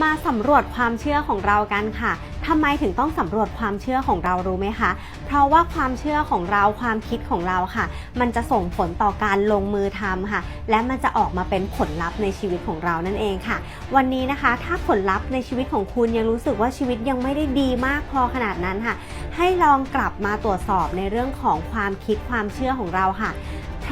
มาสำรวจความเชื่อของเรากันค่ะทำไมถึงต้องสำรวจความเชื่อของเรารู้ไหมคะ เพราะว่าความเชื่อของเราความคิดของเราค่ะ มันจะส่งผลต่อการลงมือทำค่ะ และมันจะออกมาเป็นผลลัพธ์ในชีวิตของเรานั่นเองค่ะ วันนี้นะคะ ถ้าผลลัพธ์ในชีวิตของคุณยังรู้สึกว่าชีวิตยังไม่ได้ดีมากพอขนาดนั้นค่ะ ให้ลองกลับมาตรวจสอบในเรื่องของความคิดความเชื่อของเราค่ะ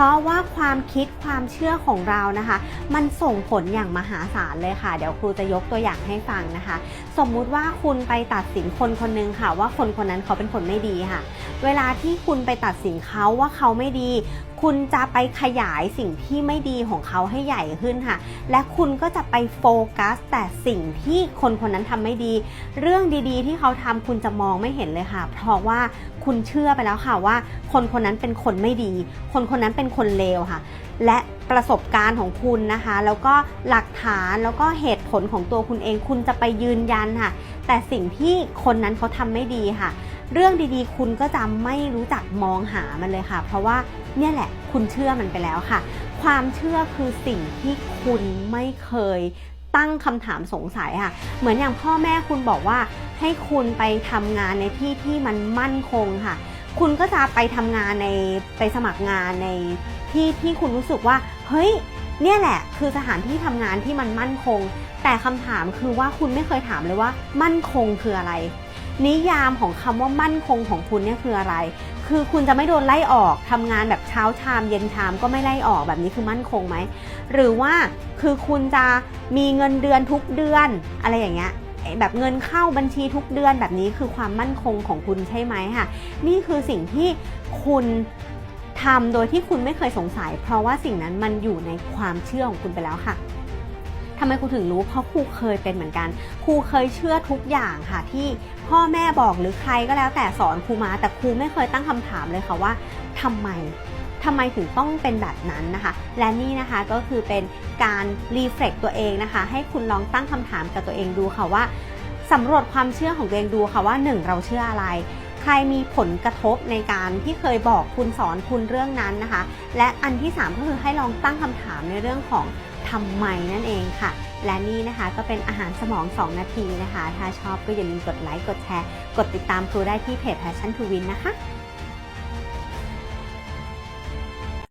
ราะว่าความคิดความเชื่อของเรานะคะ มันส่งผลอย่างมหาศาลเลยค่ะ เดี๋ยวครูจะยกตัวอย่างให้ฟังนะคะ สมมุติว่าคุณไปตัดสินคนคนหนึงค่ะ ว่าคนคนนั้นเขาเป็นคนไม่ดีค่ะ เวลาที่คุณไปตัดสินเขาว่าเขาไม่ดี คุณจะไปขยายสิ่งที่ไม่ดีของเขาให้ใหญ่ขึ้นค่ะ และคุณก็จะไปโฟกัส แต่สิ่งที่คนคนนั้นทำไม่ดี เรื่องดีๆ ที่เขาทำคุณจะมองไม่เห็นเลยค่ะ เพราะว่าคุณเชื่อไปแล้วค่ะว่า คนคนนั้นเป็นคนไม่ดี คนคนนั้นเป็นคนเลวค่ะ และประสบการณ์ของคุณนะคะ แล้วก็หลักฐานแล้วก็เหตุผลของตัวคุณเอง คุณจะไปยืนยันค่ะ แต่สิ่งที่คนนั้นเขาทำไม่ดีค่ะ เรื่องดีๆ คุณก็จะไม่รู้จักมองหามันเลยค่ะ เพราะว่าเนี่ยแหละคุณเชื่อมันไปแล้วค่ะ ความเชื่อคือสิ่งที่คุณไม่เคยตั้งคำถามสงสัยค่ะ เหมือนอย่างพ่อแม่คุณบอกว่า ให้คุณไปทำงานในที่ที่มันมั่นคงค่ะ คุณก็จะไปทำงานในไปสมัครงานในที่ที่คุณรู้สึกว่า เฮ้ย เนี่ยแหละ คือสถานที่ทำงานที่มันมั่นคง แต่คำถามคือว่าคุณไม่เคยถามเลยว่า มั่นคงคืออะไร นิยามของคำว่ามั่นคงของคุณเนี่ยคืออะไร คือคุณจะไม่โดนไล่ออกทำงานแบบเช้าชามเย็นชามก็ไม่ไล่ออกแบบนี้คือมั่นคงไหม หรือว่าคือคุณจะมีเงินเดือนทุกเดือนอะไรอย่างเงี้ยไอ้แบบเงินเข้าบัญชีทุกเดือนแบบนี้คือความมั่นคงของคุณใช่ไหมค่ะ นี่คือสิ่งที่คุณทำโดยที่คุณไม่เคยสงสัย เพราะว่าสิ่งนั้นมันอยู่ในความเชื่อของคุณไปแล้วค่ะ ทำไมครูถึงรู้ เพราะครูเคยเป็นเหมือนกัน ครูเคยเชื่อทุกอย่างค่ะที่พ่อแม่บอกหรือใครก็แล้วแต่สอนครูมา แต่ครูไม่เคยตั้งคำถามเลยค่ะว่าทำไมทำไมถึงต้องเป็นแบบนั้นนะคะ และนี่นะคะก็คือเป็นการรีเฟล็กตัวเองนะคะ ให้คุณลองตั้งคำถามกับตัวเองดูค่ะว่าสำรวจความเชื่อของตัวเองดูค่ะว่าหนึ่งเราเชื่ออะไร ใครมีผลกระทบในการที่เคยบอกคุณสอนคุณเรื่องนั้นนะคะ และอันที่ 3 ก็คือให้ลองตั้งคำถามในเรื่องของทำไมนั่นเองค่ะ และนี่นะคะก็เป็นอาหารสมอง 2 นาทีนะคะ ถ้าชอบก็อย่าลืมกดไลค์ กดแชร์ กดติดตามครูได้ที่เพจ Passion to Win นะคะ